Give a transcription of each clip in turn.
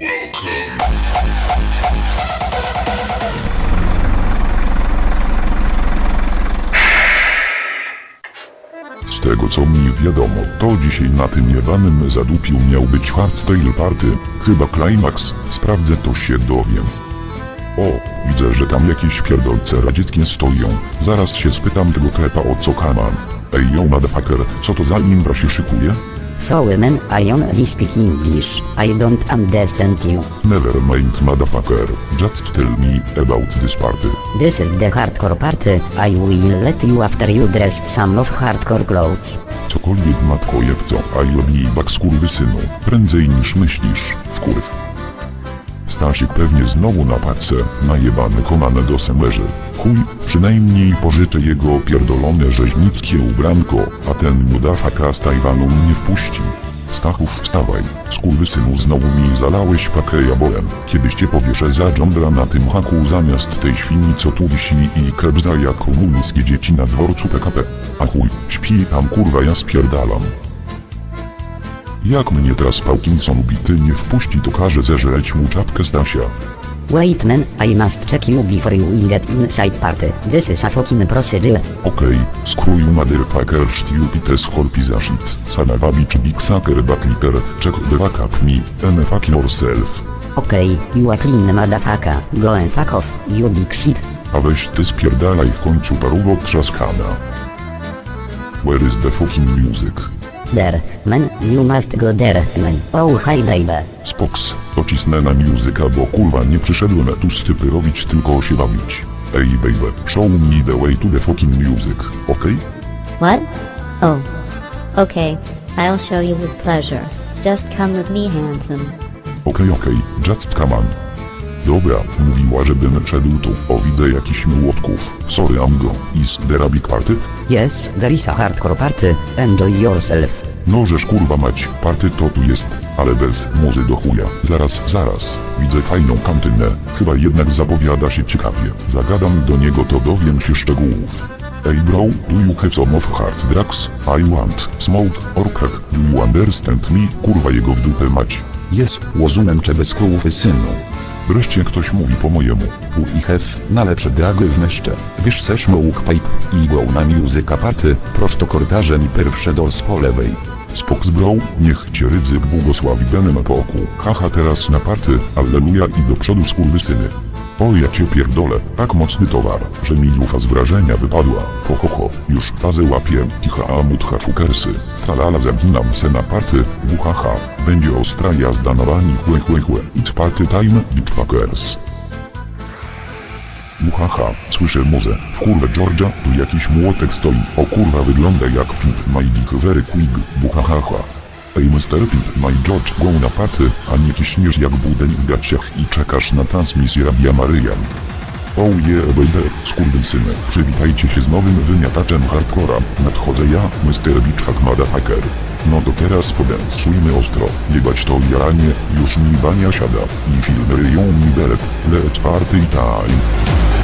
Z tego co mi wiadomo, to dzisiaj na tym jebanym zadupiu miał być hardstyle party, chyba climax, sprawdzę to się dowiem. O, widzę, że tam jakieś pierdolce radzieckie stoją, zaraz się spytam tego klepa o co kaman. Ej yo motherfucker, co to za imbra się szykuje? So women, I only speak English. I don't understand you. Never mind motherfucker, just tell me about this party. This is the hardcore party. I will let you after you dress some of hardcore clothes. Cokolwiek matko jebco, a robi bak synu, prędzej niż myślisz, wkurw. Stasiek pewnie znowu na pace, najebany komanę do semerzy. Chuj, przynajmniej pożyczę jego pierdolone rzeźnickie ubranko, a ten mudafaka z Tajwanu mnie wpuści. Stachów wstawaj, skurwysynu znowu mi zalałeś pakę jabolem. Kiedyś cię powieszę za dżądra na tym haku zamiast tej świni co tu wisi i krebza jak komuniskie dzieci na dworcu PKP. A chuj, śpi tam kurwa ja spierdalam. Jak mnie teraz Parkinson bity nie wpuści to każe zeżreć mu czapkę Stasia. Wait man, I must check you before you will get inside party. This is a fucking procedure. Okej, screw you motherfucker stupid as horpisa shit. Sanawabicz big sucker but licker, check the fuck up me, and fuck yourself. Okay, you a clean motherfucker. Go and fuck off, you big shit. A weź ty spierdalaj w końcu paruwo trzaskana. Where is the fucking music? There, man, you must go there, man. Oh hi baby. Spoks, docisnę na muzyka, bo kurwa nie przyszedłem tu stypy robić, tylko się bawić. Ej baby, show me the way to the fucking music, okej? What? Oh. Okay, I'll show you with pleasure. Just come with me, handsome. Okej, okej, just come on. Dobra, mówiła, żebym szedł tu. O, widzę jakiś młotków. Sorry, Amgo. Is there a big party? Yes, there is a hardcore party. Enjoy yourself. No, żeż kurwa mać, party to tu jest, ale bez muzy do chuja. Zaraz, zaraz. Widzę fajną kantynę. Chyba jednak zapowiada się ciekawie. Zagadam do niego, to dowiem się szczegółów. Ej bro, do you have some of hard drugs? I want smoke or crack. Do you understand me? Kurwa jego w dupę mać. Jest łozumem czy bez kłówy synu. Wreszcie ktoś mówi po mojemu. U i hef, na lepsze dragi w meszcze. Wiesz sesz pipe i go na muzyka party, prosto korytarzem i pierwsze do po lewej. Spoks bro, niech cię ryzyk błogosławi benem po oku. Haha teraz na party, alleluja i do przodu skurwysyny. O ja cię pierdolę, tak mocny towar, że mi lufa z wrażenia wypadła. Ho ho ho, już fazę łapię, kicha mutcha fukersy. Tralala zamknam se na party, wuhaha, będzie ostra jazda na rani chłe chłe chłe. It's party time, bitch fuckers. Muhaha, słyszę muzę. W kurwę Georgia, tu jakiś młotek stoi. O kurwa wygląda jak Pimp My Dick Very Quick. Buhahaha. Ej Mr. Pimp My George go na paty, a nie kiśniesz jak budeł w gaciach i czekasz na transmisję Rabia Maryjan. Oh yeah baby, skurwysyny, przywitajcie się z nowym wymiataczem hardcora. Nadchodzę ja, Mr. Beachhack Motherfucker. No to teraz podensujmy ostro, jebać to jaranie, już mi bania siada, i filmy ryją mi belet, let's party time.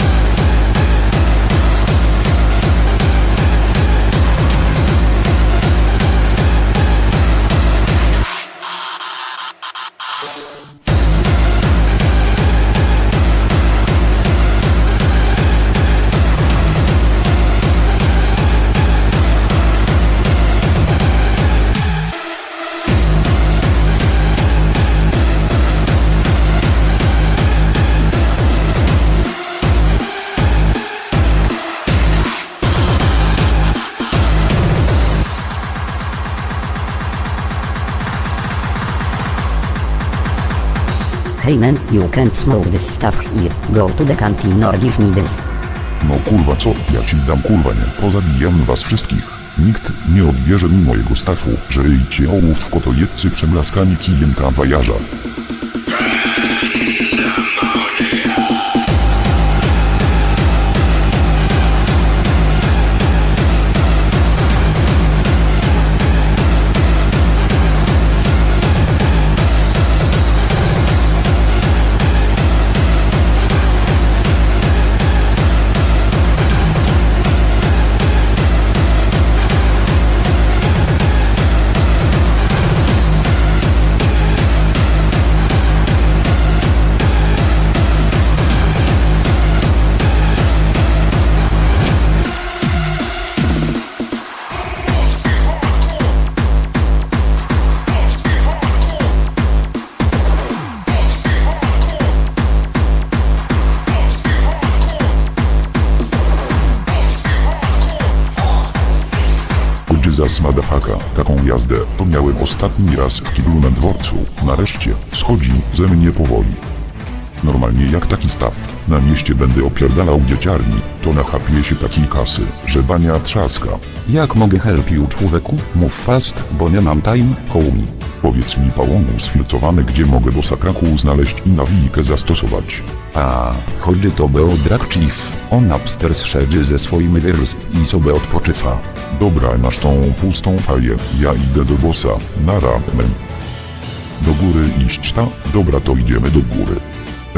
Hey you can't smoke this stuff here. Go to the canteen or give me this. No kurwa co, ja ci dam kurwa nie, pozabijam was wszystkich. Nikt nie odbierze mi mojego stafu, że ryjcie ołów kotojedcy przeblaskani kijem tramwajarza. Jesus madafaka, taką jazdę to miałem ostatni raz w kiblu na dworcu. Nareszcie, schodzi ze mnie powoli. Normalnie jak taki staw. Na mieście będę opierdalał dzieciarni, to nachapie się takiej kasy, że bania trzaska. Jak mogę help you człowieku? Mów fast, bo nie mam time, hołmi. Powiedz mi pałonu sfilcowane gdzie mogę do sakraku znaleźć i nawijkę zastosować. A, chodzi to o Drag Chief. On upstairs siedzi ze swoim wirs i sobie odpoczywa. Dobra, masz tą pustą faję, ja idę do bossa, nara, men. Do góry iść ta? Dobra to idziemy do góry.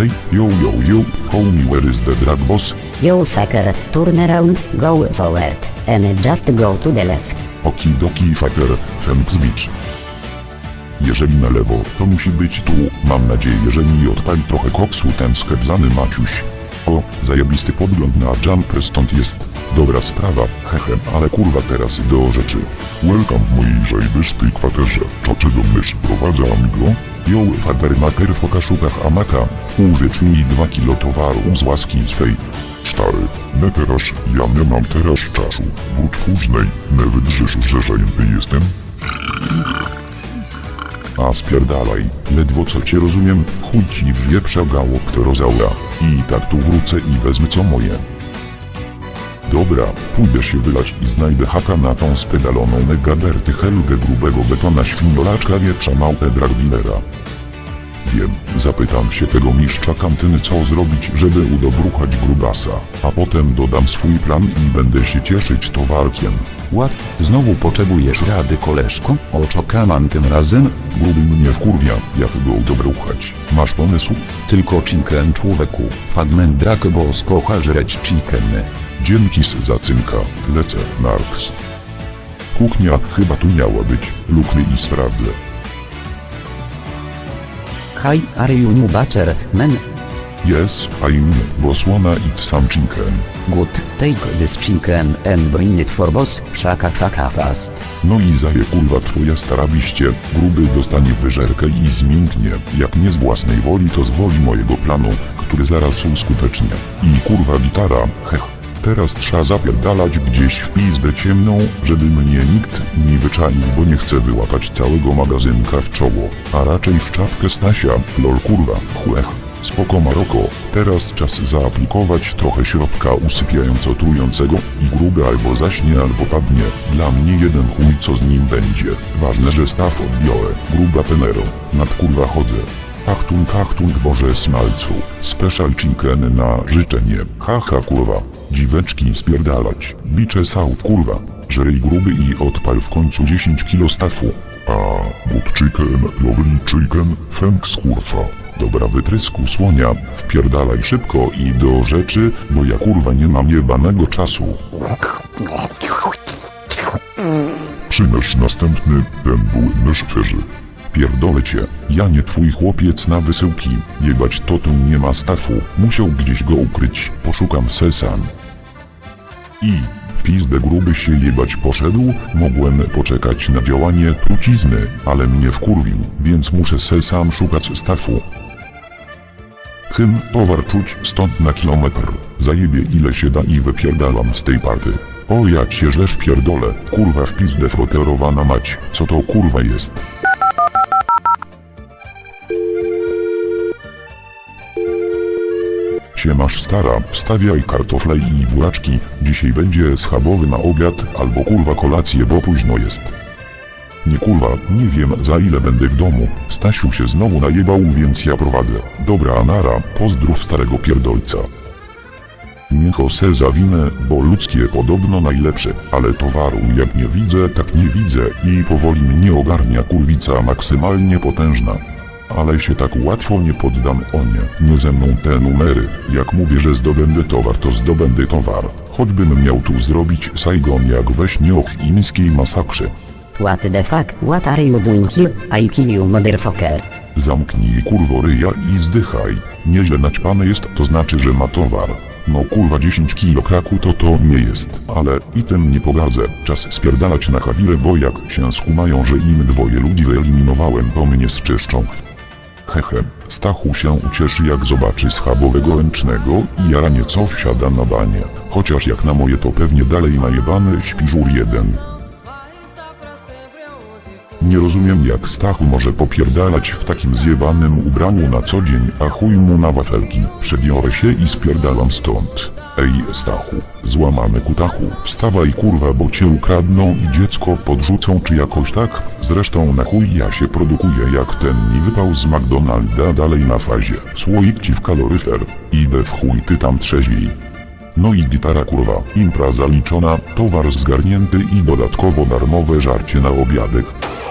Ej, yo yo yo, homie where is the drag boss? Yo sucker, turn around, go forward, and just go to the left. Okidoki fucker, thanks bitch. Jeżeli na lewo, to musi być tu, mam nadzieję, że mi odpali trochę koksu ten skedlany Maciuś. O, zajebisty podgląd na jumper stąd jest. Dobra sprawa, hehe, ale kurwa teraz do rzeczy. Welcome w mojej zajebistej kwaterze. Czoczy do mysz prowadza amigo? Yo, fabermaker w okaszukach amaka. Użycz mi 2 kilo towaru z łaski swej. Stary, nie teraz, ja nie mam teraz czasu. Wód późnej, nie wydrzysz, że zajęty jestem? A spierdalaj, ledwo co cię rozumiem, chuj ci w wieprza gało pterozaura. I tak tu wrócę i wezmę co moje. Dobra, pójdę się wylać i znajdę haka na tą spedaloną megaderty helgę grubego betona świniolaczka wieprza małpę dragwilera. Wiem, zapytam się tego mistrza kantyny co zrobić, żeby udobruchać grubasa, a potem dodam swój plan i będę się cieszyć towarkiem. Ład, znowu potrzebujesz rady koleżko? Oczokaman tym razem? Gruby mnie wkurwia, jak go udobruchać. Masz pomysł? Tylko chicken człowieku. Fadmen drak bo skocha żreć chickeny. Dzięki z zacynka, lecę, Narks. Kuchnia chyba tu miała być, lukny i sprawdzę. Hi, are you new butcher, man? Yes, I'm, bo słona i sam chicken. Good, take this chicken and bring it for boss, shaka faka fast. No i zaje kurwa twoja stara biście, gruby dostanie wyżerkę i zmięknie, jak nie z własnej woli to z woli mojego planu, który zaraz uskutecznie. I kurwa gitara, hech. Teraz trzeba zapierdalać gdzieś w pizdę ciemną, żeby mnie nikt nie wyczaił, bo nie chcę wyłapać całego magazynka w czoło, a raczej w czapkę Stasia, lol kurwa, chłech. Spoko Maroko, teraz czas zaaplikować trochę środka usypiająco trującego i gruby albo zaśnie albo padnie. Dla mnie jeden chuj co z nim będzie. Ważne, że staw odbiorę. Gruba penero. Nad kurwa chodzę. Achtung, achtung, Boże smalcu. Special chicken na życzenie. Haha kurwa. Dziweczki spierdalać. Bicze saut kurwa. Żerej gruby i odpal w końcu 10 kilo stafu. A, good chicken, lovely chicken, thanks kurwa. Dobra wytrysku słonia, wpierdalaj szybko i do rzeczy, bo ja kurwa nie mam jebanego czasu. Przymierz następny, ten był mysz. Pierdolę cię, ja nie twój chłopiec na wysyłki, jebać to tu nie ma stafu, musiał gdzieś go ukryć, poszukam sesam. I, w pizdę gruby się jebać poszedł, mogłem poczekać na działanie trucizny, ale mnie wkurwił, więc muszę se sam szukać stafu. Hym, towar czuć stąd na kilometr. Zajebie ile się da i wypierdalam z tej party. O jak się żesz pierdolę, kurwa w pizdę froterowana mać, co to kurwa jest? Siemasz stara, stawiaj kartofle i buraczki, dzisiaj będzie schabowy na obiad albo kurwa kolację, bo późno jest. Nie kurwa, nie wiem za ile będę w domu, Stasiu się znowu najebał, więc ja prowadzę. Dobra nara, pozdrów starego pierdolca. Niech se zawinę, bo ludzkie podobno najlepsze, ale towaru jak nie widzę, tak nie widzę i powoli mnie ogarnia kurwica maksymalnie potężna. Ale się tak łatwo nie poddam o nie, nie ze mną te numery, jak mówię, że zdobędę towar to zdobędę towar, choćbym miał tu zrobić Saigon jak we śnie o chińskiej masakrze. What the fuck, what are you doing here? I kill you motherfucker. Zamknij kurwo ryja i zdychaj. Nieźle naćpane jest, to znaczy, że ma towar. No kurwa 10 kilo kraku to to nie jest, ale i tym nie pogadzę. Czas spierdalać na kawirę, bo jak się skumają, że im dwoje ludzi wyeliminowałem, to mnie zczyszczą. Hehe, Stachu się ucieszy jak zobaczy schabowego ręcznego i jaranie co wsiada na banie. Chociaż jak na moje to pewnie dalej najebany śpiżur jeden. Nie rozumiem jak Stachu może popierdalać w takim zjebanym ubraniu na co dzień, a chuj mu na wafelki. Przebiorę się i spierdalam stąd. Ej Stachu, złamany kutachu, wstawaj kurwa bo cię ukradną i dziecko podrzucą czy jakoś tak? Zresztą na chuj ja się produkuję jak ten mi wypał z McDonalda dalej na fazie. Słoik ci w kaloryfer. Idę w chuj ty tam trzeźwiej. No i gitara kurwa, impra zaliczona, towar zgarnięty i dodatkowo darmowe żarcie na obiadek.